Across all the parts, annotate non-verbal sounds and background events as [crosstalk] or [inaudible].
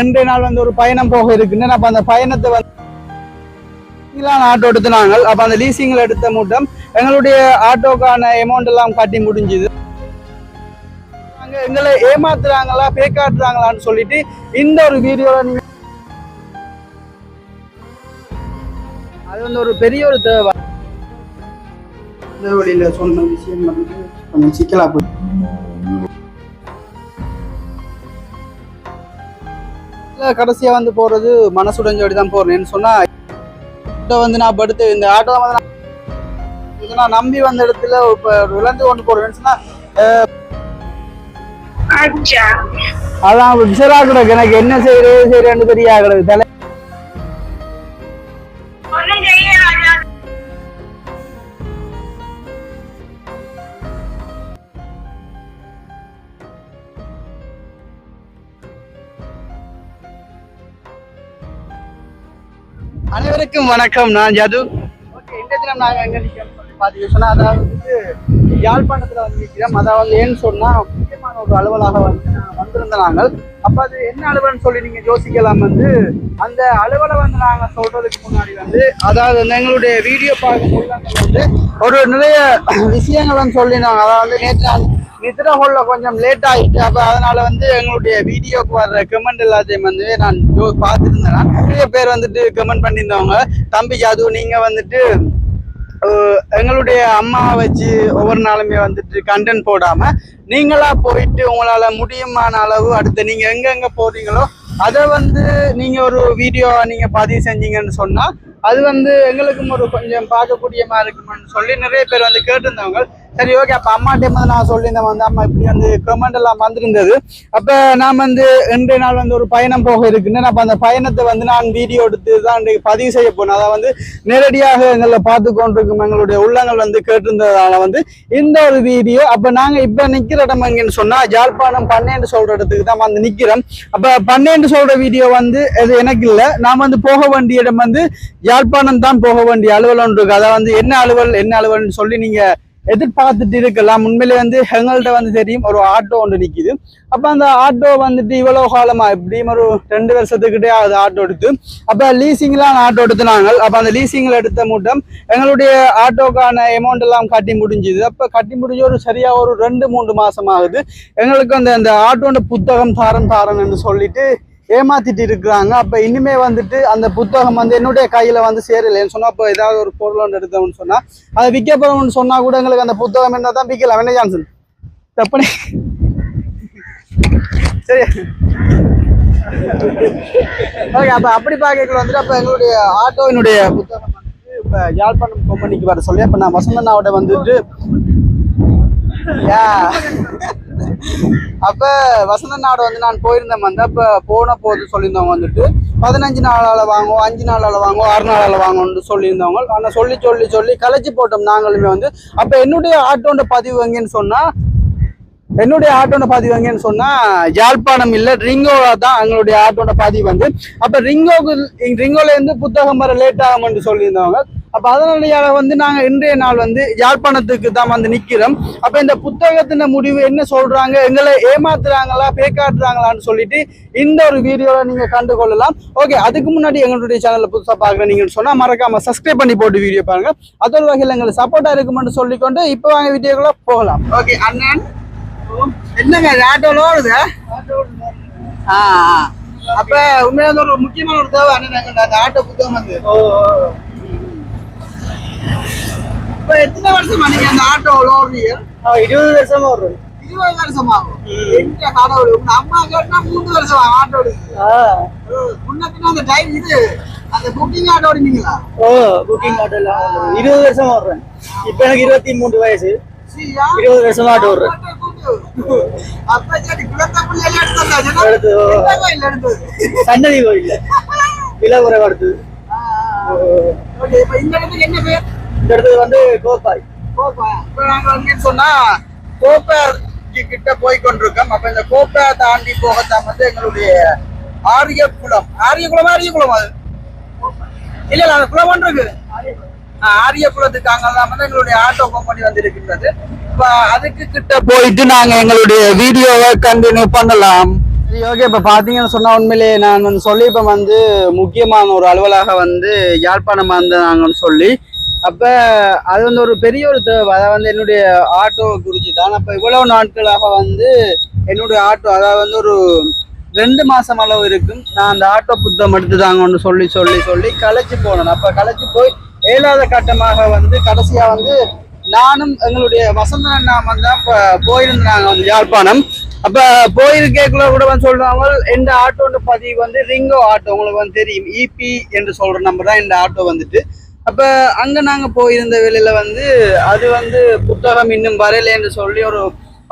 இன்றைய நாள் வந்து ஒரு பயணம் போக இருக்குன்னு அப்போ அந்த பயணத்தை வந்து ஆட்டோ எடுத்து நாங்கள் அப்ப அந்த லீசிங்ல எடுத்த மூட்டம் எங்களுடைய ஆட்டோக்கான அமௌண்ட் எல்லாம் கட்டி முடிஞ்சுது. நாங்க எங்களை ஏமாத்துறாங்களா பேக்காட்டுறாங்களான்னு சொல்லிட்டு இந்த ஒரு வீடியோ அது வந்து ஒரு பெரிய ஒரு தேவை. இந்த சொன்ன விஷயம் வந்து சிக்கலா போய் கடைசியாக வந்து போகிறது மனசுடஞ்சோடி தான் போகிறேன்னு சொன்னால் இப்போ வந்து நான் படுத்து இந்த ஆட்டோ வந்து நான் நான் நம்பி வந்த இடத்துல இப்போ விளைந்து கொண்டு போகிறேன்னு சொன்னால் அதான் விசரா எனக்கு என்ன செய்யறது செய்யறேன்னு தெரியாது கிடக்கு தலை அனைவருக்கும் வணக்கம் நான் ஜது. ஓகே இந்த தினம் நாங்க எங்க நிக்கிறோம்னு சொல்லி அதாவது வந்து யாழ்ப்பாணத்துல வந்து நிக்கிறோம். அதாவது ஏன்னு சொன்னால் முக்கியமான ஒரு அலுவலாக வந்து வந்திருந்த நாங்கள். அப்போ அது என்ன அலுவலன்னு சொல்லி நீங்க யோசிக்கலாம் வந்து அந்த அலுவலை வந்து நாங்கள் சொல்கிறதுக்கு முன்னாடி வந்து அதாவது எங்களுடைய வீடியோ பார்க்கும் உள்ளங்கள் வந்து ஒரு நிறைய விஷயங்கள் வந்து நாங்கள் அதாவது வந்து நேற்று நான் ஹோல்ல கொஞ்சம் லேட் ஆயிட்டு அப்ப அதனால வந்து எங்களுடைய வீடியோக்கு வர்ற கமெண்ட் எல்லாத்தையும் வந்து நான் பார்த்துருந்தேன். நிறைய பேர் வந்துட்டு கமெண்ட் பண்ணியிருந்தவங்க. தம்பி ஜாது நீங்க வந்துட்டு எங்களுடைய அம்மாவை வச்சு ஒவ்வொரு நாளுமே வந்துட்டு கண்டென்ட் போடாம நீங்களா போயிட்டு உங்களால முடியுமான அளவு அடுத்து நீங்க எங்க எங்க போறீங்களோ அதை வந்து நீங்க ஒரு வீடியோ நீங்க பதிவு செஞ்சீங்கன்னு சொன்னா அது வந்து எங்களுக்கும் ஒரு கொஞ்சம் பார்க்கக்கூடியமா இருக்குமென்னு சொல்லி நிறைய பேர் வந்து கேட்டிருந்தவங்க. சரி ஓகே அப்ப அம்மாட்டே வந்து நான் சொல்லியிருந்தேன் வந்து அம்மா இப்படி வந்து கமெண்ட் எல்லாம் வந்திருந்தது. அப்ப நான் வந்து ரெண்டு நாள் வந்து ஒரு பயணம் போக இருக்குன்னு அப்ப அந்த பயணத்தை வந்து நான் வீடியோ எடுத்து தான் இன்றைக்கு பதிவு செய்ய போனேன். அதை வந்து நேரடியாக எங்களை பார்த்து கொண்டிருக்கும் எங்களுடைய உள்ளங்கள் வந்து கேட்டிருந்ததால வந்து இந்த ஒரு வீடியோ அப்ப நாங்க இப்ப நிக்கிற இடம் எங்கன்னு சொன்னா ஜாழ்ப்பாணம் பன்னெண்டு சொல்ற இடத்துக்கு தான் வந்து நிக்கிறோம். அப்ப பன்னெண்டு சொல்ற வீடியோ வந்து அது எனக்கு இல்ல. நான் வந்து போக வேண்டிய இடம் வந்து யாழ்ப்பாணம் தான் போக வேண்டிய அலுவலகம் இருக்கு. அதை வந்து என்ன அலுவல் என்ன அலுவல்னு சொல்லி நீங்க எதிர்பார்த்துட்டு இருக்கலாம். உண்மையிலே வந்து எங்கள்கிட்ட வந்து தெரியும் ஒரு ஆட்டோ ஒன்று நிற்கிது அப்போ அந்த ஆட்டோ வந்துட்டு இவ்வளோ காலமா எப்படியும் ஒரு ரெண்டு வருஷத்துக்கிட்டே அது ஆட்டோ எடுத்து அப்போ லீசிங்லாம் ஆட்டோ எடுத்து நாங்கள் அப்போ அந்த லீசிங்கில் எடுத்த மூட்டம் எங்களுடைய ஆட்டோக்கான அமௌண்ட் எல்லாம் கட்டி முடிஞ்சுது. அப்போ கட்டி முடிஞ்ச ஒரு சரியாக ஒரு ரெண்டு மூன்று மாதம் ஆகுது. எங்களுக்கு அந்த அந்த ஆட்டோட புத்தகம் தாரம் தாரன்னு சொல்லிட்டு ஏமாத்திட்டு இருக்கிறாங்க. அப்ப இனிமே வந்துட்டு அந்த புத்தகம் வந்து என்னுடைய கையில வந்து சேரலைன்னு சொன்னா அப்போ ஏதாவது ஒரு பொருள் ஒன்று எடுத்தோம்னு சொன்னா அதை விற்க சொன்னால் சொன்னா கூட எங்களுக்கு அந்த புத்தகம் என்ன தான் விற்கலாம் என்ன ஜான்சன்? தப்புனே. சரி. ஓகே அப்ப அப்படி பார்க்கல வந்துட்டு அப்ப எங்களுடைய ஆட்டோவினுடைய புத்தகம் வந்துட்டு இப்ப யாழ்ப்பாணம் கம்பெனிக்கு வர சொல்லி அப்ப நான் வசந்தனாவோட வந்துட்டு யா. அப்ப நாடு வந்து நான் போயிருந்தேன் வந்து அப்ப போன போது சொல்லியிருந்தவங்க வந்துட்டு பதினஞ்சு நாளால வாங்குவோம் அஞ்சு நாளால வாங்குவோம் ஆறு நாளால வாங்குவோம்னு சொல்லியிருந்தவங்க. ஆனா சொல்லி சொல்லி சொல்லி கலைச்சி போட்டோம் நாங்களுமே வந்து. அப்ப என்னுடைய ஆட்டோண்ட பதிவு எங்கன்னு சொன்னா என்னுடைய ஆட்டோட பதிவு எங்கன்னு சொன்னா யாழ்ப்பாணம் இல்ல ரிங்கோவா தான் எங்களுடைய ஆட்டோட பதிவு வந்து. அப்ப ரிங்கோக்கு ரிங்கோல இருந்து புத்தகம் வர லேட் ஆகும்னு சொல்லியிருந்தவங்க. அப்ப அதனால வந்து நாங்க இன்றைய நாள் வந்து யாழ்ப்பாணத்துக்கு தான் வந்து நிக்கிறோம். அப்ப இந்த புத்தகத்தின முடிவு என்ன சொல்றாங்க எங்களை ஏமாத்துறாங்களா பேக்காட்டுறாங்களான்னு சொல்லிட்டு இந்த ஒரு வீடியோல நீங்க கண்டு கொள்ளலாம். ஓகே அதுக்கு முன்னாடி எங்களுடைய சேனல்ல புதுசா பாக்குற நீங்க சொன்னா மறக்காம சப்ஸ்கிரைப் பண்ணி போட்டு வீடியோ பாருங்க. அதோட வகையில் எங்களுக்கு சப்போர்ட்டா இருக்குமென்னு சொல்லிக்கொண்டு இப்போ வாங்க வீடியோக்குள்ள போகலாம். ஓகே அண்ணன். என்னங்க இது ஆட்டோல ஓடுது ஆ அப்ப உண்மையான ஒரு முக்கியமான ஒரு தேவை அண்ணன் அந்த ஆட்டோ புத்தகம் வந்து. இப்ப எத்தனை வருஷமா நீங்க அந்த ஆட்டோல ஓடுறீங்க இருபது வருஷமா வரும் இருபது வருஷம் ஆகும் எங்க கடவுள் உங்க அம்மா கேட்டா மூணு வருஷம் ஆட்டோ ஓடுது முன்னப்பின்ன அந்த டைம் இது அந்த புக்கிங் ஆட்டோ ஓடுனீங்களா ஓ புக்கிங் ஆட்டோல இருபது வருஷமா வர்றேன் இப்ப எனக்கு இருபத்தி மூணு வயசு? இருபது வருஷமா ஆட்டோ ஓடுறேன் அப்ப சரி குளத்த பிள்ளைல எடுத்தா சன்னதி கோயில் விலகுறை அடுத்தது இந்த இடத்துக்கு என்ன பேர் இந்த இடத்துல வந்து கோப்பாய் கோப்பா இப்போ நாங்கள் வந்து சொன்னா கோப்பை கிட்ட போய் கொண்டிருக்கோம் அப்ப இந்த கோப்பை தாண்டி போகத்தான் வந்து எங்களுடைய ஆரிய குளம் ஆரிய குளம் ஆரிய குளம் அது இல்ல இல்ல அந்த குளம் ஒன்று இருக்குது ஆரிய குளத்துக்கு அங்கெல்லாம் வந்து எங்களுடைய ஆட்டோ கம்பெனி வந்து இருக்கின்றது இப்ப அதுக்கு கிட்ட போயிட்டு நாங்க எங்களுடைய வீடியோவை கண்டினியூ பண்ணலாம். சரி ஓகே இப்போ பார்த்தீங்கன்னு சொன்னால் உண்மையிலேயே நான் வந்து சொல்லி இப்போ வந்து முக்கியமான ஒரு அலுவலாக வந்து யாழ்ப்பாணம் வந்தாங்கன்னு சொல்லி அப்போ அது வந்து ஒரு பெரிய ஒரு தேவை. அதாவது வந்து என்னுடைய ஆட்டோ குறித்து தான் அப்போ இவ்வளவு நாட்களாக வந்து என்னுடைய ஆட்டோ அதாவது வந்து ஒரு ரெண்டு மாதம் அளவு இருக்கும். நான் அந்த ஆட்டோ புத்தம் எடுத்து தாங்கன்னு சொல்லி சொல்லி சொல்லி களைச்சி போனேன். அப்போ களைச்சி போய் ஏழாத கட்டமாக வந்து கடைசியாக வந்து நானும் எங்களுடைய வசந்த அண்ணா தான் போயிருந்தாங்க வந்து யாழ்ப்பாணம். அப்ப போயிருக்கேக்குள்ள கூட வந்து சொல்றாங்க இந்த ஆட்டோட பதிவு வந்து ரிங்கோ ஆட்டோ உங்களுக்கு வந்து தெரியும். இபி என்று சொல்ற நம்பர் தான் இந்த ஆட்டோ வந்துட்டு. அப்ப அங்க நாங்க போயிருந்த வேலையில வந்து அது வந்து புத்தகம் இன்னும் வரலைன்னு சொல்லி ஒரு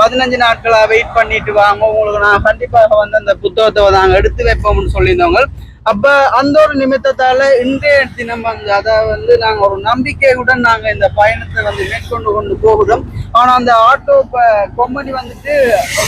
பதினஞ்சு நாட்களா வெயிட் பண்ணிட்டு வாங்க உங்களுக்கு நான் கண்டிப்பாக வந்து அந்த புத்தகத்தை நாங்கள் எடுத்து வைப்போம்னு சொல்லியிருந்தவங்க. அப்ப அந்த ஒரு நிமித்தத்தால இன்றைய தினம் வந்து அதாவது வந்து நாங்க ஒரு நம்பிக்கையுடன் நாங்க இந்த பயணத்தை வந்து மேற்கொண்டு கொண்டு போகிறோம் ஆனா அந்த ஆட்டோ இப்ப கொம்பனி வந்துட்டு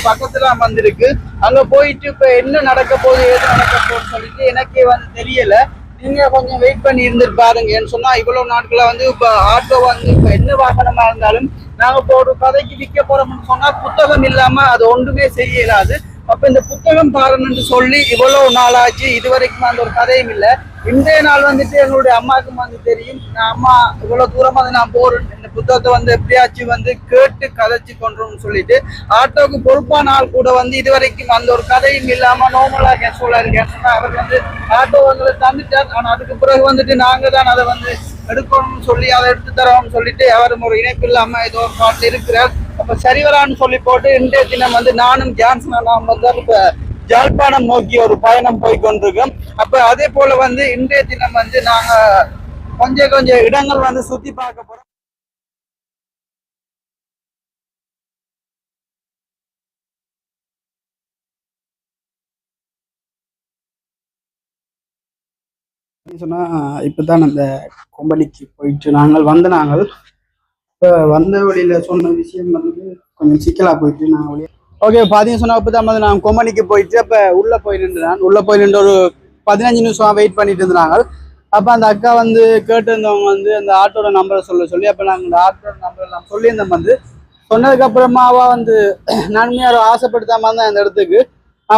பக்கத்துல வந்திருக்கு அங்க போயிட்டு இப்ப என்ன நடக்க போகுது ஏது நடக்க போகுதுன்னு சொல்லிட்டு எனக்கே வந்து தெரியல. நீங்க கொஞ்சம் வெயிட் பண்ணி இருந்துட்டு பாருங்கன்னு சொன்னா இவ்வளவு நாட்களா வந்து இப்ப ஆட்டோ வந்து இப்ப என்ன வாகனமா இருந்தாலும் நாங்க இப்போ ஒரு கதைக்கு விற்க போறோம்னு சொன்னா புத்தகம் இல்லாம அது ஒன்றுமே செய்யலாது. அப்ப இந்த புத்தகம் பாருன்னு சொல்லி இவ்வளவு நாள் ஆச்சு இது வரைக்கும் அந்த ஒரு கதையும் இல்லை. இன்றைய நாள் வந்துட்டு எங்களுடைய அம்மாவுக்கும் வந்து தெரியும். நான் அம்மா இவ்வளவு தூரமா வந்து நான் போறேன். இந்த புத்தகத்தை வந்து எப்படியாச்சும் வந்து கேட்டு கதைச்சு கொண்டோம்னு சொல்லிட்டு ஆட்டோக்கு பொறுப்பான ஆள் கூட வந்து இது வரைக்கும் அந்த ஒரு கதையும் இல்லாம நார்மலா கேஷுவலா இருக்கேன் அவர் வந்து ஆட்டோ வந்து தந்துட்டார். ஆனா அதுக்கு பிறகு வந்துட்டு நாங்க தான் அதை வந்து எடுக்கணும்னு சொல்லி அதை எடுத்து தரோம்னு சொல்லிட்டு அவரும் ஒரு இணைப்பு இல்லாம ஏதோ ஒரு பாட்டில் இருக்கிறார். அப்ப சரிவரான்னு சொல்லி போட்டு இன்றைய தினம் வந்து நானும் ஜான்சன் நாம் வந்து இப்ப ஜாழ்ப்பாணம் நோக்கி ஒரு பயணம் போய் கொண்டிருக்கோம். அப்ப அதே போல வந்து இன்றைய தினம் வந்து நாங்க கொஞ்சம் கொஞ்சம் இடங்கள் வந்து சுத்தி பார்க்க சொன்னால் இப்போ தான் அந்த கொம்பளிக்கு போயிட்டு நாங்கள் வந்த நாங்கள் இப்போ வந்த வழியில் சொன்ன விஷயம் வந்து கொஞ்சம் சிக்கலாக போயிட்டு நாங்கள் வழியா ஓகே பார்த்தீங்கன்னு சொன்னால் இப்போ தான் வந்து நான் கொம்பனிக்கு போயிட்டு அப்போ உள்ளே போய் நின்றுதான். உள்ளே போய் நின்று ஒரு பதினஞ்சு நிமிஷம் வெயிட் பண்ணிட்டு இருந்தாங்க அப்போ அந்த அக்கா வந்து கேட்டிருந்தவங்க வந்து அந்த ஆட்டோட நம்பரை சொல்ல சொல்லி அப்போ நாங்கள் அந்த ஆட்டோட நம்பர் எல்லாம் சொல்லியிருந்தோம் வந்து. சொன்னதுக்கப்புறமாவா வந்து [clears throat] நானுமே ஆசைப்படுத்தாமல் ஆசைப்படுத்தாம தான் அந்த இடத்துக்கு.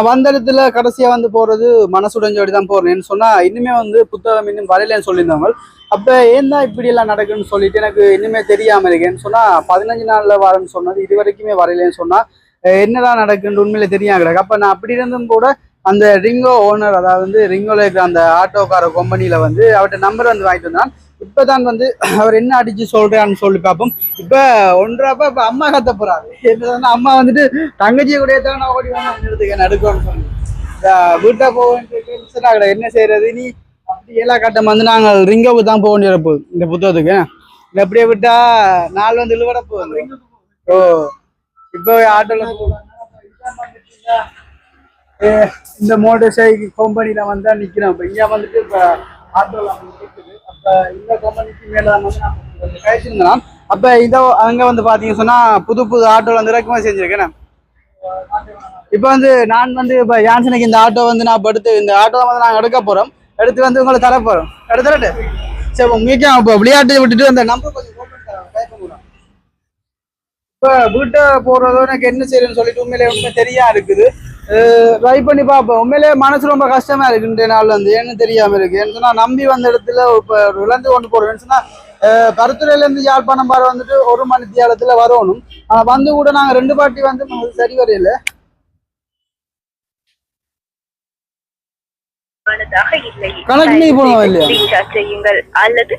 வந்த இடத்துல கடைசியா வந்து போறது மனசுடைஞ்சோடி தான் போறேன்னு சொன்னா இன்னுமே வந்து புத்தகம் இன்னும் வரலைன்னு சொல்லியிருந்தவங்க. அப்ப ஏன் தான் இப்படி எல்லாம் நடக்குன்னு சொல்லிட்டு எனக்கு இன்னுமே தெரியாம இருக்கேன்னு சொன்னா பதினஞ்சு நாள்ல வரேன்னு சொன்னது இது வரைக்குமே வரலைன்னு சொன்னா என்னடா என்னதான் நடக்குன்னு உண்மையில தெரியாம கிடக்கு. அப்ப நான் அப்படி இருந்தும் கூட அந்த ரிங்கோ ஓனர் அதாவது வந்து ரிங்கோல இருக்கிற அந்த ஆட்டோக்கார கம்பெனில வந்து அவர்கிட்ட நம்பர் வந்து வாங்கிட்டு வந்தான். இப்பதான் வந்து அவர் என்ன அடிச்சு சொல்றான்னு சொல்லி பார்ப்போம். இப்ப ஒன்றப்ப இப்ப அம்மா கத்த போறாரு. என்னன்னா அம்மா வந்துட்டு தங்கச்சியை கூட தான் நான் ஓடி வந்து நடுக்கணும்னு சொல்லி வீட்டை போக வேண்டிய என்ன செய்யறது? நீ அப்படி ஏழா கட்டம் வந்து நாங்கள் ரிங்கோவுக்கு தான் போக வேண்டிய போகுது. இந்த புத்தகத்துக்கு. எப்படியே அப்படியே விட்டா நாள் வந்து இழுவட போகுது. ஓ இப்போ ஆட்டோல இந்த மோட்டர் சைக்கிள் கம்பெனில வந்தா நிக்கிறோம் இப்போ இங்க வந்துட்டு இப்போ ஆட்டோல இந்த கம்பெனிக்கு மேல அப்ப இத அங்க வந்து பாத்தீங்க சொன்னா புது புது ஆட்டோல வந்து இறக்குமதி செஞ்சிருக்கேன். இப்போ வந்து நான் வந்து இப்போ யான்சனுக்கு இந்த ஆட்டோ வந்து நான் படுத்து இந்த ஆட்டோ வந்து நாங்கள் எடுக்க போறோம். எடுத்து வந்து உங்களை தர போறோம். எடுத்துட்டு சரி உங்களுக்கு இப்போ விளையாட்டு விட்டுட்டு அந்த நம்பர் கொஞ்சம் இப்போ வீட்டை போறதோ எனக்கு என்ன செய்யறேன்னு சொல்லிட்டு உண்மையிலே உண்மை தெரியா இருக்குது. ட்ரை பண்ணி பார்ப்போம். உண்மையிலே மனசு ரொம்ப கஷ்டமா இருக்கு இந்த நாள் வந்து ஏன்னு தெரியாம இருக்கு. ஏன்னு சொன்னா நம்பி வந்த இடத்துல இப்போ விழுந்து கொண்டு போறேன்னு சொன்னா பருத்துறையில இருந்து யாழ்ப்பாணம் பாரு வந்துட்டு ஒரு மணி தியாலத்துல வரணும். ஆனா வந்து கூட நாங்க ரெண்டு பாட்டி வந்து சரி வரையில. கணக்கு நீ போனவா இல்லையா? செய்யுங்கள். அல்லது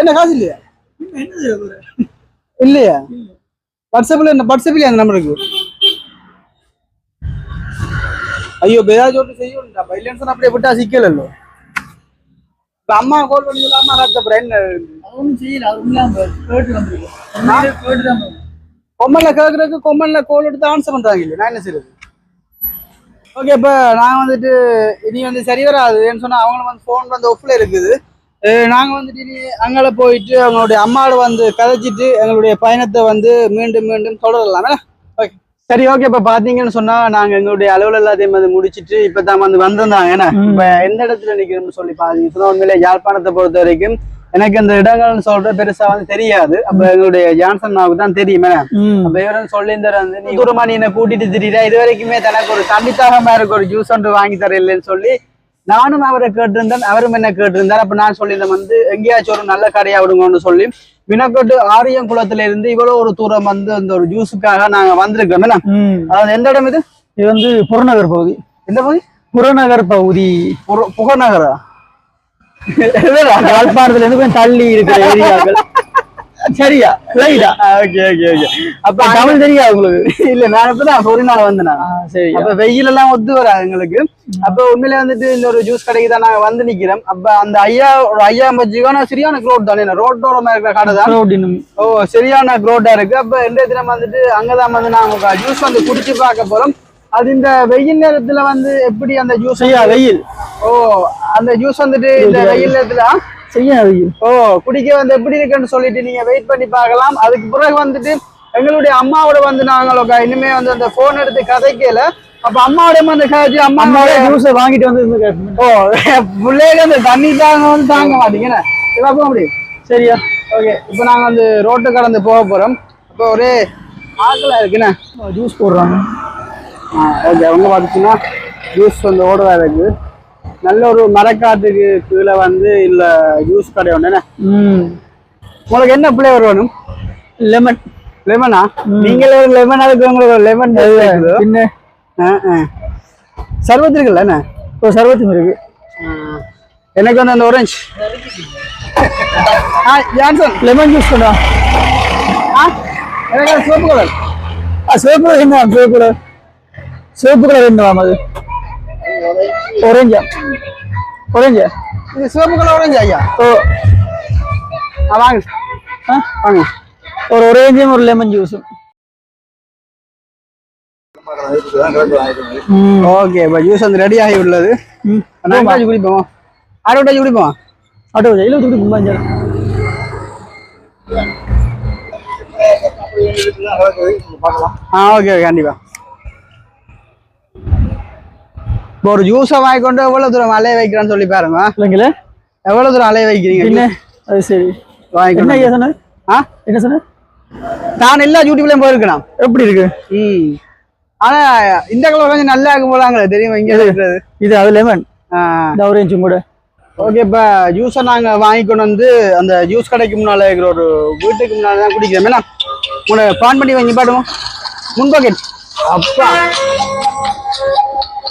என்ன காசு இல்லையா? இல்லையா? வாட்ஸ்அப்ல என்ன வாட்ஸ்அப்ல அந்த நம்பர் இருக்கு? ஐயோ பேராஜ் ஒன்று இல்லைன்னு சொன்னா அப்படியே விட்டா சிக்கலല്ലോ இப்ப அம்மா கால் பண்ணி அம்மா கத்த என்ன? ஒன்றும் செய்யல. அது கொம்மன்ல கேட்கறதுக்கு கொம்மன்ல கோல் எடுத்து ஆன்சர் பண்றாங்க இல்லையா நான் என்ன செய்யறது ஓகே இப்போ நான் வந்துட்டு இனி வந்து சரி வராது. ஏன்னு சொன்னா அவங்களும் வந்து ஃபோன் வந்து ஒஃப்ல இருக்குது. அஹ் நாங்க வந்துட்டு இனி அங்கால போயிட்டு அவங்களுடைய அம்மாவோட வந்து கதைச்சிட்டு எங்களுடைய பயணத்தை வந்து மீண்டும் மீண்டும் தொடரலாம். ஓகே சரி ஓகே இப்போ பாத்தீங்கன்னு சொன்னா நாங்க எங்களுடைய அலுவல் எல்லாத்தையும் வந்து முடிச்சிட்டு இப்போ தான் வந்து வந்திருந்தாங்க. ஏன்னா. இப்போ எந்த இடத்துல நிக்கிறோம்னு சொல்லி பாத்தீங்க உண்மையிலே யாழ்ப்பாணத்தை பொறுத்த வரைக்கும் எனக்கு இந்த இடங்கள்னு சொல்ற பெருசா வந்து தெரியாது. அப்ப எங்களுடைய ஜான்சன் நாவுக்கு தான் தெரியுமே. அப்ப இவரும் சொல்லியிருந்தாரு வந்து நீ தூரமா நீ என்ன கூட்டிட்டு திடீரா இது வரைக்குமே தனக்கு ஒரு கண்டித்தாக இருக்கு ஒரு ஜூஸ் ஒன்று வாங்கி தர இல்லைன்னு சொல்லி நானும் அவரை கேட்டிருந்தேன் அவரும் என்ன கேட்டிருந்தார். அப்ப நான் சொல்லியிருந்தேன் வந்து எங்கேயாச்சும் ஒரு நல்ல கடையா விடுங்கன்னு சொல்லி. வினக்கோட்டு ஆரியங்குளத்துல இருந்து இவ்வளவு ஒரு தூரம் வந்து இந்த ஒரு ஜூஸுக்காக நாங்க வந்திருக்கோம் அதாவது எந்த இடம் இது? இது வந்து புறநகர் பகுதி. எந்த பகுதி? புறநகர் பகுதி. புற- புகநகரா? யாழ்ப்பாணத்துல இருந்து கொஞ்சம் தள்ளி இருக்கிற ஏரியாக்கள். சரியா? ரைட்டா ஓகே ஓகே ஓகே அப்ப தமிழ் தெரியா உங்களுக்கு? இல்ல நான் இப்பதான் ஒரு நாள் வந்தேன். சரி. அப்ப வெயில் எல்லாம் ஒத்து வராது எங்களுக்கு. அப்ப உண்மையில வந்துட்டு ஒரு ஜூஸ் கடைக்கு தான் நாங்க வந்து நிக்கிறோம். அப்ப அந்த ஐயா ஒரு ஐயா பஜ்ஜிக்கான சரியான க்ரோட் தானே. ரோட்டோரமா இருக்கிற கடை தான். ஓ சரியான க்ரோட்டா இருக்கு. அப்ப இன்றைய தினம் வந்துட்டு அங்கதான் வந்து நாங்க ஜூஸ் வந்து குடிச்சு பார்க்க போறோம். அது இந்த வெயில் நேரத்துல வந்து எப்படி அந்த ஜூஸ் வெயில். ஓ அந்த ஜூஸ் வந்துட்டு இந்த வெயில் நேரத்துல ஆ? செய்யா வெயில் ஓ குடிக்க வந்து எப்படி இருக்குன்னு சொல்லிட்டு நீங்க வெயிட் பண்ணி பார்க்கலாம். அதுக்கு பிறகு வந்துட்டு எங்களுடைய அம்மாவோட வந்து நாங்களோட இனிமே வந்து அந்த போன் எடுத்து கதைக்கல. அப்ப அம்மாவோட வந்து கதைச்சு அம்மா அம்மாவோட ஜூஸை வாங்கிட்டு வந்து. ஓ பிள்ளைங்க அந்த தண்ணி தாங்கன்னு தாங்க மாட்டீங்க போக முடியும். சரியா? ஓகே இப்போ நாங்க வந்து ரோட்டு கடந்து போக போறோம். அப்போ ஒரே ஆக்கலா இருக்குண்ணே ஜூஸ் போடுறாங்க. ஓகே அவங்க பார்த்துச்சுன்னா ஜூஸ் வந்து ஓடுறா இருக்கு நல்ல ஒரு மரக்காட்டுக்கு கீழே வந்து இல்ல ஜூஸ் கடை ம். உங்களுக்கு என்ன ஃப்ளேவர் வேணும்? லெமன் லெமனா நீங்களே ஒரு லெமன் அதுக்கு உங்களுக்கு ஒரு லெமன் பின்ன சர்வத்து இருக்குல்ல என்ன? ஒரு சர்வத்தும் இருக்கு. எனக்கு வந்து அந்த orange. ஆ ஜான்சன் லெமன் ஜூஸ் பண்ணா ஆ? எனக்கு சிவப்பு கலர் சிவப்பு கலர் என்ன? சிவப்பு கலர் சிவப்பு கலர் என்ன அது? ஒரேஞ்சா ஒரேஞ்சா இது சிவப்பு கலர் orange ஐயா? ஓ. ஆ வாங்க. ஆ? வாங்க. ஒரு ஒரேஞ்சும் ஒரு லெமன் ஜூஸும் ஓகே இப்போ ஜூஸ் வந்து ரெடி ஆகி உள்ளது. ம். நாங்கள் குடிப்போம்? ஆரோட்டாச்சு குடிப்போம்? ஆட்டோ இல்லை துடி கும்பாஞ்சா ஆ ஓகே ஓகே கண்டிப்பா. இப்போ ஒரு ஜூஸை வாங்கி கொண்டு எவ்வளவு தூரம் அலைய வைக்கிறான்னு சொல்லி பாருங்க. இல்லைங்களே? எவ்வளவு தூரம் அலைய வைக்கிறீங்க? என்ன அது சரி. வாங்கி என்ன சொன்ன ஆ? என்ன சொன்ன நான் எல்லா யூடியூப்லயும் போயிருக்கேன்? எப்படி இருக்கு? ம். ஆனா இந்த கலர் கொஞ்சம் நல்லா இருக்கும் போலாங்களே தெரியுமா? இங்க இருக்கிறது. இது அது லெமன் ஆரஞ்சும் கூட. ஓகே இப்ப ஜூஸை நாங்க வாங்கி கொண்டு வந்து அந்த ஜூஸ் கடைக்கு முன்னால இருக்கிற ஒரு வீட்டுக்கு முன்னால தான் குடிக்கிறோம். என்ன? உங்களை பான் பண்ணி வாங்கி பாடுவோம். முன் பாக்கெட் அப்பா.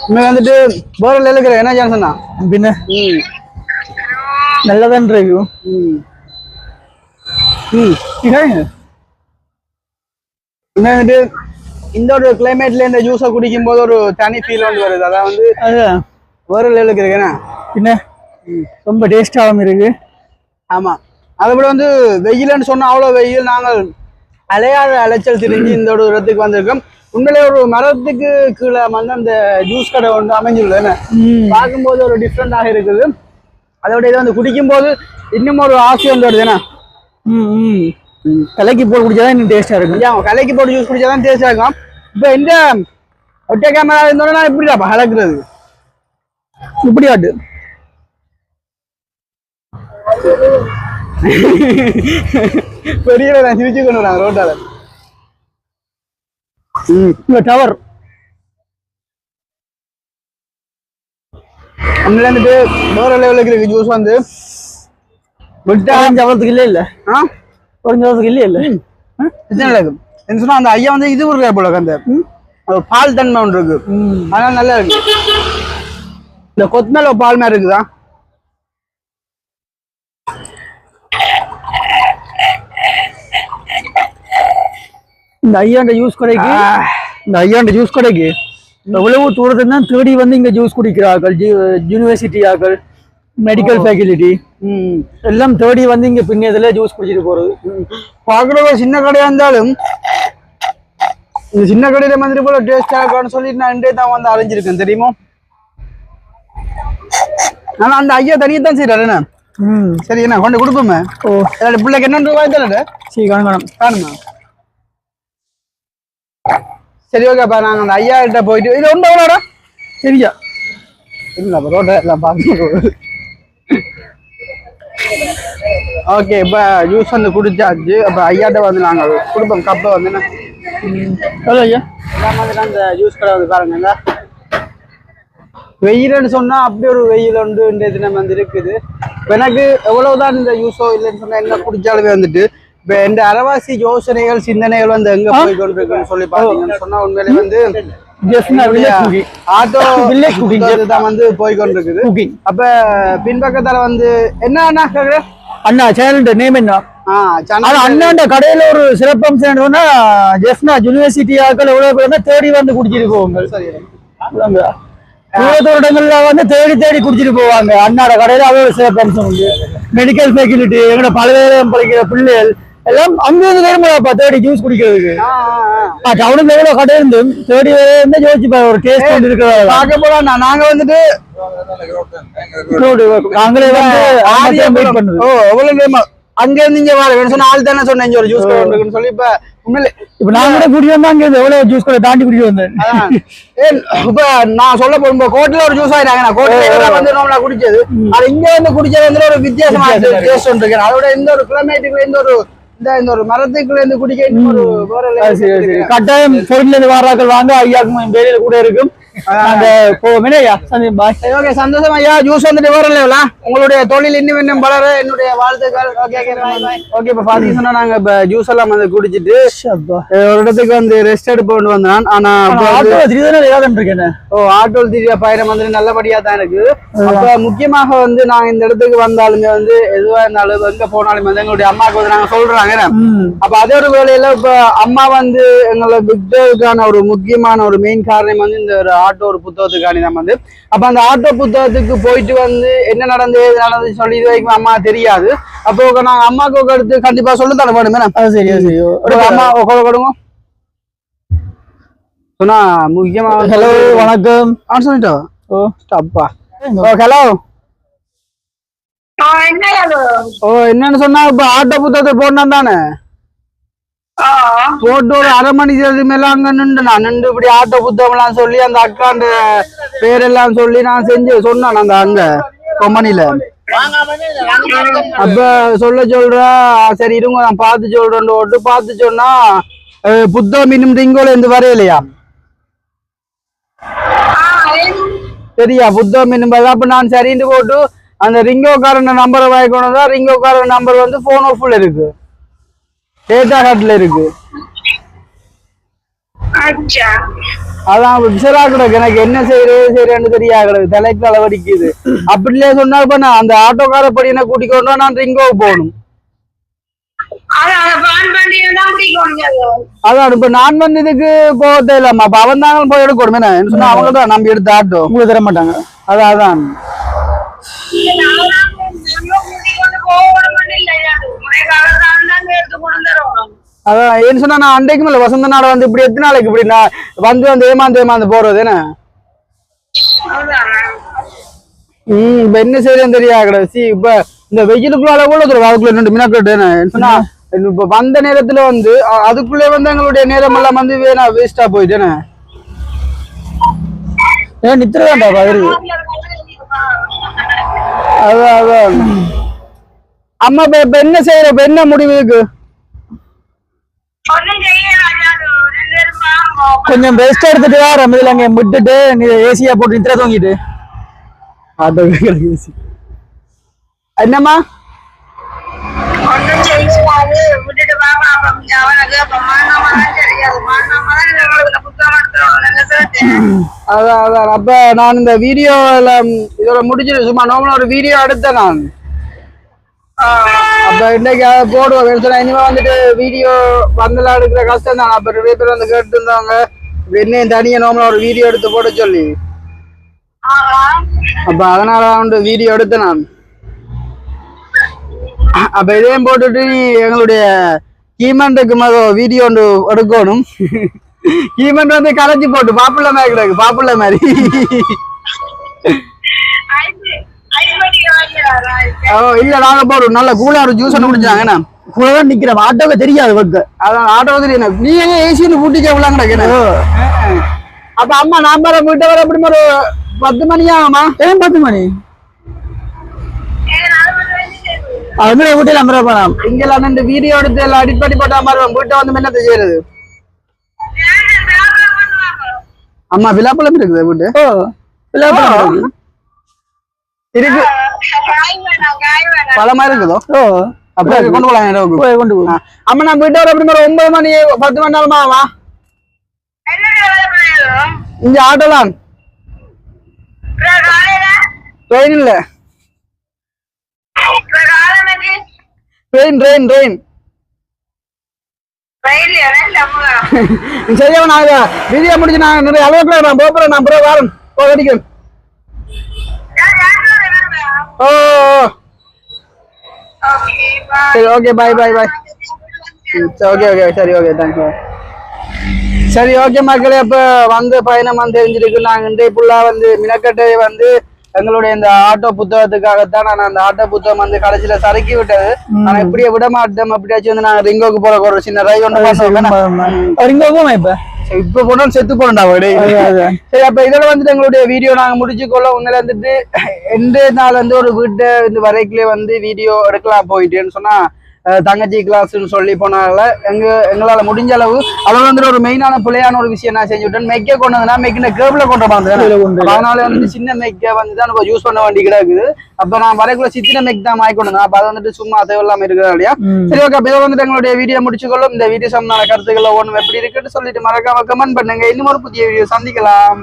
இனிமே வந்துட்டு போரில் இருக்கிற என்ன ஜான்சன் பின்ன? நல்லதான் இருக்கு ம். ம். இன்னும் வந்துட்டு இந்த ஒரு கிளைமேட்ல இந்த ஜூஸை குடிக்கும் போது ஒரு தனி ஃபீல் வந்து வருது. அதான் வந்து வேற லெவலுக்கு இருக்கு என்ன? பின்ன? ரொம்ப டேஸ்டாகவும் இருக்கு. ஆமா. அதை விட வந்து வெயில்னு சொன்னா அவ்வளவு வெயில். நாங்கள் அலையாத அலைச்சல் திரிஞ்சு இந்த ஒரு இடத்துக்கு வந்திருக்கோம். உண்மையிலே ஒரு மரத்துக்கு கீழே வந்து அந்த ஜூஸ் கடை ஒன்று அமைஞ்சுள்ளது பார்க்கும்போது ஒரு டிஃப்ரெண்டாக இருக்குது. அதோட இதை வந்து குடிக்கும்போது இன்னும் ஒரு ஆசை வந்து வருது என்ன? கலக்கி போட்டு குடிச்சாதான் இன்னும் டேஸ்டா இருக்கும். கலைக்கு போட்டு ஜூஸ் குடிச்சா தான் டேஸ்ட் ஆகும் இப்போ இந்த ஒட்டை கேமரா இருந்தோட நான் எப்படிடா கலக்குறது இப்படி ஆட்டு பெரிய நான் சிரிச்சு கொண்டு வராங்க ரோட்டால. டவர் அங்கே வந்துட்டு வேற லெவலுக்கு இருக்கு ஜூஸ் வந்து விட்டா ஆரஞ்சு அவ்வளோத்துக்கு இல்லை ஆ? குறைஞ்ச அளவுக்கு இல்லை இல்லை. என்ன சொன்னா அந்த ஐயா வந்து இது ஒரு போல அந்த பால் தன்மை ஒன்று இருக்கு. அதனால நல்லா இருக்கு. இந்த கொத்தமல்ல பால் மாதிரி இருக்குதா? இந்த ஐயாண்ட ஜூஸ் கடைக்கு இந்த ஐயாண்ட ஜூஸ் கடைக்கு எவ்வளவு தூரத்துல தான் தேடி வந்து இங்க ஜூஸ் குடிக்கிறார்கள். யூனிவர்சிட்டி ஆக்கள் மெடிக்கல் ஃபேக்கல்டி ம். எல்லாம் தேடி வந்து இங்க பின்னதுல ஜூஸ் குடிச்சிட்டு போறது. பார்க்குற சின்ன கடையா இருந்தாலும் இந்த சின்ன கடையில மாதிரி போல டேஸ்டா இருக்கான்னு சொல்லிட்டு நான் இன்றே தான் வந்து அலைஞ்சிருக்கேன் தெரியுமா? ஆனா அந்த ஐயா தனியாக தான் செய்யறாரு என்ன? சரி என்ன கொண்டு கொடுப்போமே? பிள்ளைக்கு என்ன ரூபாய் தரல சரி காணும். காணுமா? சரி ஓகேப்பா நாங்கள் அந்த ஐயா கிட்ட போயிட்டு இது ஒன்று எவ்வளோடா சரியா இல்ல ரோட்டை எல்லாம் பார்க்க ஓகே இப்போ ஜூஸ் வந்து குடிச்சாச்சு. அப்போ ஐயாட்ட வந்து நாங்கள் கொடுப்போம் கப்பை வந்து ஹலோ ஐயா. வந்து அந்த ஜூஸ் கடை வந்து பாருங்க இந்த வெயில்னு சொன்னா அப்படி ஒரு வெயில் உண்டு இந்த தினம் வந்து இருக்குது. எனக்கு எவ்வளவுதான் இந்த யூஸோ இல்லைன்னு சொன்னா என்ன குடிச்சாலுமே வந்துட்டு இப்ப இந்த அரவாசி யோசனைகள் சிந்தனைகள் வந்து எங்க போய் கொண்டிருக்குன்னு சொல்லி பாத்தீங்கன்னு சொன்னா உண்மையிலே வந்து ஜஸ்ட் வில்லேஜ் குக்கிங் ஆட்டோ. தான் வந்து போய் கொண்டிருக்குது குக்கிங் அப்ப பின்பக்கத்தால வந்து என்ன அண்ணா அண்ணா சேனல் நேம் என்ன அண்ணாண்ட கடையில ஒரு சிறப்பம்சம் என்னன்னா ஜெஃப்னா யூனிவர்சிட்டி ஆக்கள் எவ்வளவு தேடி வந்து குடிச்சிட்டு போவாங்க. சரி அதாங்க. தூரத்து இடங்கள்ல வந்து தேடி தேடி குடிச்சிட்டு போவாங்க. அண்ணாட கடையில ஒரு சிறப்பம்சம் உண்டு. மெடிக்கல் ஃபெசிலிட்டி எங்களோட பல்வேறு படிக்கிற பிள்ளைகள் எல்லாம் அங்க இருந்து நேர்மலாப்பா தேடி ஜூஸ் குடிக்கிறதுக்கு. டவுனுக்கு எவ்வளவு கடை இருந்து தேடி வந்து யோசிச்சு ஒரு டேஸ்ட் வந்து இருக்கிறதா பார்க்க போலாம். நாங்க வந்துட்டு நாங்களே வந்து ஓ எவ்வளவு நேரமா? அங்க இருந்து இங்க வர வேணும் சொன்ன ஆள் தானே சொன்னேன் ஒரு ஜூஸ் கடை இருக்குன்னு சொல்லி இப்ப உண்மையிலே இப்ப நான் கூட குடி வந்தா அங்க எவ்வளவு ஜூஸ் கடை தாண்டி குடி வந்தேன். இப்ப நான் சொல்ல கோட்ல ஒரு ஜூஸ் ஆயிட்டாங்க நான் கோட்ல வந்து நாம குடிச்சது. அது இங்க வந்து குடிச்சது வந்து ஒரு வித்தியாசமா டேஸ்ட் இருக்கு. அதோட இந்த ஒரு கிளைமேட்டுக்குள்ள இந்த ஒரு இந்த ஒரு மரத்துக்குள்ள இருந்து குடிக்க ஒரு. கட்டாயம் இருந்து வாராக்கள் வாங்க ஐயாக்கும் வேலையில கூட இருக்கும். அந்த போவோமே. ஐயா பாய் ஓகே சந்தோஷம் ஐயா. ஜூஸ் வந்துட்டு வேற இல்லையா உங்களுடைய தொழில் இன்னும் இன்னும் வளர என்னுடைய வாழ்த்துக்கள். ஓகே ஓகே இப்ப பாத்தீங்கன்னா நாங்க இப்ப ஜூஸ் எல்லாம் வந்து குடிச்சிட்டு ஒரு இடத்துக்கு வந்து ரெஸ்ட் எடுப்பு கொண்டு வந்தான். ஆனா ஆட்டோ திடீர்னு ஓ ஆட்டோ திரிய பயணம் வந்து நல்லபடியா தான் இருக்கு. அப்ப முக்கியமாக வந்து நாங்க இந்த இடத்துக்கு வந்தாலுமே வந்து எதுவா இருந்தாலும் எங்க போனாலுமே வந்து எங்களுடைய அம்மாவுக்கு வந்து நாங்க சொல்றாங்க? அப்ப அதே ஒரு வேலையில இப்ப அம்மா வந்து எங்களை விட்டதுக்கான ஒரு முக்கியமான ஒரு மெயின் காரணம் வந்து இந்த ஒரு ஆட்டோ ஒரு புத்தகத்துக்காண்டி தான் வந்து. அப்ப அந்த ஆட்டோ புத்தகத்துக்கு போயிட்டு வந்து என்ன நடந்தது ஏது நடந்தது சொல்லி இது வரைக்கும் அம்மா தெரியாது. அப்போ நாங்க அம்மாவுக்கு ஒரு அடுத்து கண்டிப்பா சொல்லி தர வேணும்? அது சரி சரி. அம்மா உட்கார கொடுங்க. சொன்னா முக்கியமா ஹலோ வணக்கம். ஆன் சொல்லிட்டோ. ஓ அப்பா ஓ ஹலோ? ஓ என்னன்னு சொன்னா இப்ப ஆட்டோ புத்தகத்தை போடணும் தானே? போட்டு ஒரு அரை மணி நேரத்துக்கு மேல அங்க நின்று நான் நின்று இப்படி ஆட்ட புத்தம் எல்லாம் சொல்லி அந்த அக்காண்ட பேரெல்லாம் சொல்லி நான் செஞ்சு சொன்னேன் அந்த அங்க கொம்பனில அப்ப சொல்ல சொல்றா சரி இருங்க நான் பார்த்து சொல்றேன் ஓட்டு பார்த்து சொன்னா அஹ், புத்தகம் இன்னும் ரிங்கோல இருந்து வரையிலையா? சரியா புத்தகம் இன்னும் அப்ப நான் சரின்னு போட்டு அந்த ரிங்கோக்காரன் நம்பரை வாங்கிக்கணும் தான் ரிங்கோக்காரன் நம்பர் வந்து போன் ஆஃப்ல இருக்கு. டேட்டா கார்ட்ல இருக்கு. அதான் விசரா கிடக்கு எனக்கு என்ன செய்யறது செய்யறேன்னு தெரியா கிடக்கு தலைக்கு அளவடிக்குது அப்படிலே சொன்னா இப்ப நான் அந்த ஆட்டோக்கார படியின கூட்டிக் கொண்டு வா, நான் ரிங்கோவுக்கு போகணும். அதான் இப்ப நான் வந்து இதுக்கு போக தேவையில்லாமா அப்ப அவன் தாங்க போய் எடுக்கணும். என்ன? என்ன சொன்னா அவங்க தான் நம்பி எடுத்த ஆட்டோ. உங்களுக்கு தர மாட்டாங்க. அதான் அதான். அதான் ஏன்னு சொன்னா நான் அன்றைக்கும் இல்ல வசந்த நாடு வந்து இப்படி எத்தனை நாளைக்கு இப்படி நான் வந்து வந்து ஏமாந்து ஏமாந்து போறது என்ன. ம் இப்ப என்ன செய்யறேன்னு தெரியா கிடையாது சி இப்ப இந்த வெயிலுக்குள்ள ஒரு அதுக்குள்ள ரெண்டு மினாக்கட்டு என்ன? சொன்னா இப்ப வந்த நேரத்துல வந்து அதுக்குள்ளே வந்து எங்களுடைய நேரம் எல்லாம் வந்து வேணா வேஸ்டா போயிட்டேனே ஏன் நித்திர வேண்டாம் பதில் அதான் அதான். அம்மா இப்ப என்ன செய்யற இப்ப என்ன முடிவு இருக்கு ஒண்ணும் செய்யலாம் அது. ரெண்டு பேரும் பாவம். கொஞ்சம் ரெஸ்ட் எடுத்துட்டு வா ரமதியில் அங்கே விட்டுட்டு நீ ஏசியா போட்டு நித்திர தூங்கிட்டு. ஆட்டோ என்னம்மா. நாங்க சேர்த்தேன். அதான் அதான். அப்ப நான் இந்த வீடியோல இதோட முடிச்சிட்டு சும்மா நார்மலா ஒரு வீடியோ எடுத்தேன் நான். அப்ப இன்னைக்கு போடுவோம் சொன்னா இனிமே வந்துட்டு வீடியோ வந்தெல்லாம் எடுக்கிற கஷ்டம் தான் அப்ப நிறைய பேர் வந்து கேட்டு இருந்தாங்க என்ன என்னையும் தனியா நார்மலா ஒரு வீடியோ எடுத்து போட சொல்லி அப்ப அதனால வந்து வீடியோ எடுத்தேன் நான் அப்ப இதையும் போட்டுட்டு நீ எங்களுடைய கீமண்டுக்கு மத வீடியோ ஒன்று எடுக்கணும் கீமண்ட் வந்து கலைச்சி போட்டு பாப்புள்ள மாதிரி கிடக்கு பாப்புள்ள மாதிரி இல்ல நாங்க போறோம் நல்ல கூலா ஒரு ஜூஸ் ஒன்று குடிச்சாங்க என்ன? கூட தான் நிக்கிறேன். ஆட்டோக்கு தெரியாது வக்க அதான் ஆட்டோ நீ ஏன் ஏசின்னு பூட்டி அப்ப அம்மா நான் வர எப்படி ஒரு பத்து மணி ஆகுமா? ஏன் பத்து மணி? வீட்டில் இங்கெல்லாம் இந்த வீடியோ எடுத்து எல்லாம் அடிப்படி போட்டா மாதிரி வீட்டை வந்து என்ன செய்யறது. அம்மா விழாப்பழம் இருக்குது வீட்டு இருக்கு. பழமா இருக்குதோ ஓ. அப்படியே கொண்டு போலாம் போய் கொண்டு போ. அம்மா நான் போயிட்டு வர அப்படி ஒன்பது மணி பத்து மணி நேரமா வா என்ன வேலை பண்ணுறோம் இங்க ஆட்டோலாம் ட்ரெயின் இல்ல ட்ரெயின் ட்ரெயின் சரியா நாங்க வீடியோ முடிச்சு நான் நிறைய அளவுக்கு நான் போறேன். நான் பிறகு வரேன். போக அடிக்கிறேன் ஓ. சரி okay bye bye bye okay okay சரி ஓகே தேங்க்யூ சரி ஓகே மக்களே இப்போ வந்து பயணம் வந்து தெரிஞ்சிருக்கு. நாங்கள் இன்றைய ஃபுல்லாக வந்து மினக்கட்டை வந்து எங்களுடைய இந்த ஆட்டோ புத்தகத்துக்காகத்தான் நான் அந்த ஆட்டோ புத்தகம் வந்து கடைசியில சறுக்கி விட்டது. ஆனா இப்படியே விட மாட்டோம் அப்படியாச்சும் வந்து நாங்க ரிங்கோக்கு போற ஒரு சின்ன ரைவ் ஒன்று போமா இப்ப? இப்ப போனாலும் செத்து அது. சரி அப்ப இதோட வந்துட்டு எங்களுடைய வீடியோ நாங்க முடிச்சுக்கொள்ள உண்மையில வந்துட்டு எந்த நாள் வந்து ஒரு வீட்டை வந்து வரைக்குள்ளே வந்து வீடியோ எடுக்கலாம் போயிட்டேன்னு சொன்னா தங்கச்சி கிளாஸ்னு சொல்லி போனால எங்க எங்களால முடிஞ்ச அளவு அவள் வந்துட்டு ஒரு மெயினான பிள்ளையான ஒரு விஷயம் நான் செஞ்சு விட்டேன். மெக்க கொண்டு வந்தா மெக்கின கேபிள கொண்டு அப்ப அதனால வந்து சின்ன மெக்க வந்து தான் நம்ம யூஸ் பண்ண வேண்டி கிடக்குது. அப்ப நான் வரைக்குள்ள சித்தின மெக் தான் வாங்கி கொண்டு அப்ப அது வந்துட்டு சும்மா தேவையில்லாம இருக்கிறா இல்லையா. சரி ஓகே இதை வந்துட்டு எங்களுடைய வீடியோ முடிச்சுக்கொள்ளும். இந்த வீடியோ சம்பந்தமான கருத்துக்கள் ஒன்றும் எப்படி இருக்குன்னு சொல்லிட்டு மறக்காம கமெண்ட் பண்ணுங்க. இன்னும் ஒரு புதிய வீடியோ சந்திக்கலாம்.